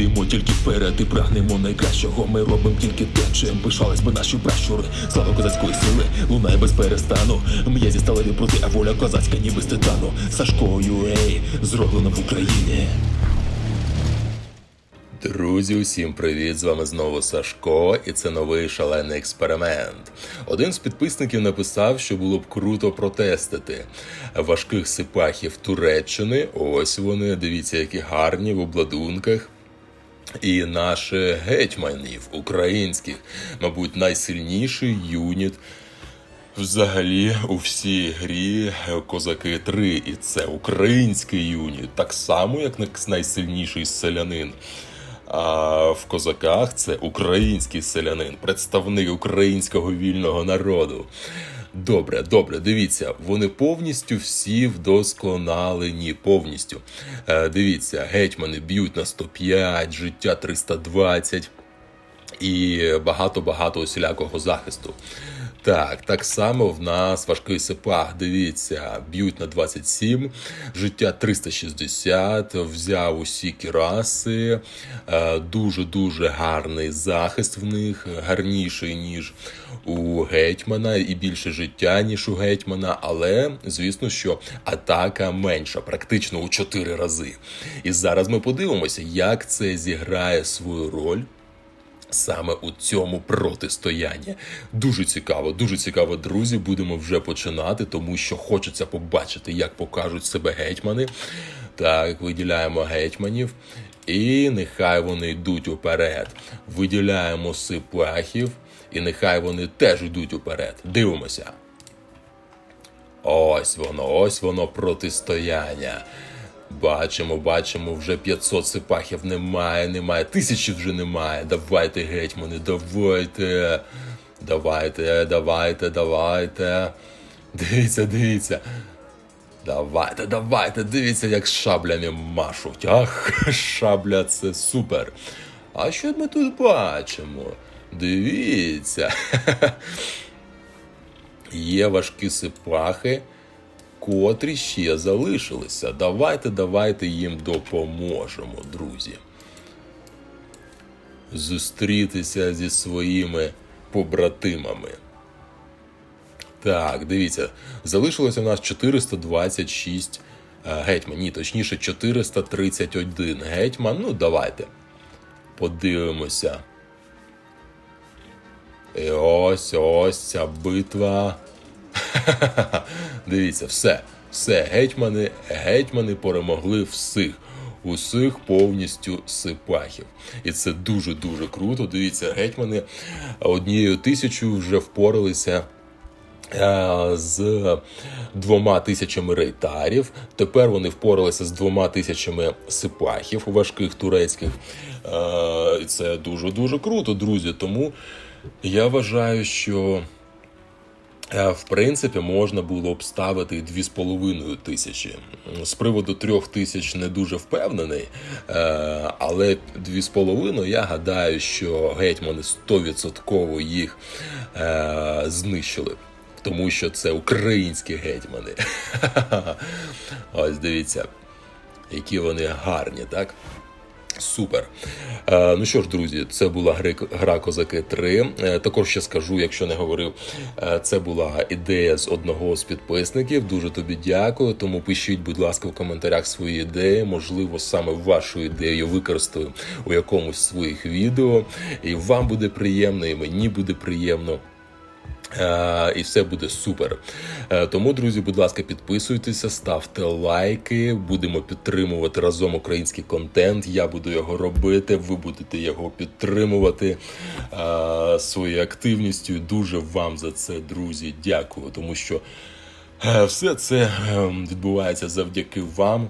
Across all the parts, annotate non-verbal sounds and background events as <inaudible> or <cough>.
Йдемо тільки вперед і прагнемо найкращого. Ми робимо тільки те, чим пишались би наші пращури. Слава козацької сили, лунає без перестану. М'язі сталеві проти, а воля козацька, ніби з титану. Сашко Юей, зроблено в Україні. Друзі, усім привіт! З вами знову Сашко, і це новий шалений експеримент. Один з підписників написав, що було б круто протестити важких сипахів Туреччини. Ось вони, дивіться, які гарні в обладунках. І наших гетьманів українських, мабуть, найсильніший юніт Взагалі, у всій грі козаки 3, і це український юніт, так само, як найсильніший селянин. А в козаках це український селянин, представник українського вільного народу. Добре, добре, дивіться, вони повністю всі вдосконалені. Повністю. Е, дивіться, гетьмани б'ють на 105, життя 320 і багато-багато усілякого захисту. Так, так само в нас важкий сипах. Дивіться, б'ють на 27, життя 360, взяв усі кіраси, дуже дуже гарний захист в них, гарніший ніж у гетьмана, і більше життя, ніж у гетьмана. Але звісно, що атака менша, практично у 4 рази. І зараз ми подивимося, як це зіграє свою роль саме у цьому протистоянні. Дуже цікаво, дуже цікаво, друзі. Будемо вже починати, тому що хочеться побачити, як покажуть себе гетьмани. Так, виділяємо гетьманів. І нехай вони йдуть уперед. Виділяємо сипахів, і нехай вони теж йдуть уперед. Дивимося. Ось воно, ось воно протистояння. Бачимо, бачимо, вже 500 сипахів немає, немає, тисячі вже немає. Давайте, гетьмани, давайте. Давайте, давайте, давайте. Дивіться, дивіться. Давайте, давайте, дивіться, як шаблями машуть. Ах, <laughs> шабля це супер. А що ми тут бачимо? Дивіться. <laughs> Є важкі сипахи котрі ще залишилися. Давайте, давайте їм допоможемо, друзі. Зустрітися зі своїми побратимами. Так, дивіться, залишилося у нас 426 гетьман. Ні, точніше, 431 гетьман. Ну, давайте. Подивимося. І ось ось ця битва. <laughs> Дивіться, все, все, гетьмани, гетьмани перемогли всіх. Усіх повністю сипахів. І це дуже-дуже круто. Дивіться, гетьмани однією тисячою вже впоралися. е, З двома тисячами рейтарів. Тепер вони впоралися з двома тисячами сипахів важких турецьких. Е, І це дуже дуже круто, друзі. Тому я вважаю, що В принципі, можна було б ставити дві з половиною тисячі. З приводу трьох тисяч не дуже впевнений, е, але дві з половиною я гадаю, що гетьмани 100% їх е, знищили. Тому що це українські гетьмани. <laughs> Ось дивіться, які вони гарні, так? Супер. Е, ну що ж, друзі, це була гра Козаки 3. Е, також ще скажу, якщо не говорив, е, це була ідея з одного з підписників. Дуже тобі дякую. Тому пишіть, будь ласка, в коментарях свої ідеї. Можливо, саме вашу ідею використаю у якомусь своїх відео. І вам буде приємно, і мені буде приємно. Е, І все буде супер. Е, Тому, друзі, будь ласка, підписуйтеся, ставте лайки. Будемо підтримувати разом український контент. Я буду його робити. Ви будете його підтримувати е, своєю активністю. Дуже вам за це, друзі, дякую. Тому що все це відбувається завдяки вам,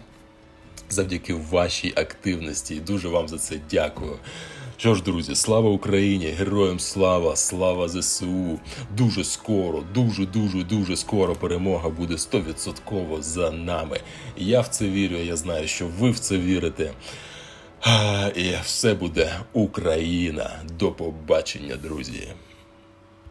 завдяки вашій активності. Дуже вам за це дякую. Що ж, друзі, слава Україні, героям слава, слава ЗСУ. Дуже скоро, дуже, дуже, дуже скоро перемога буде 100% за нами. Я в це вірю. Я знаю, що ви в це вірите. І все буде Україна. До побачення, друзі.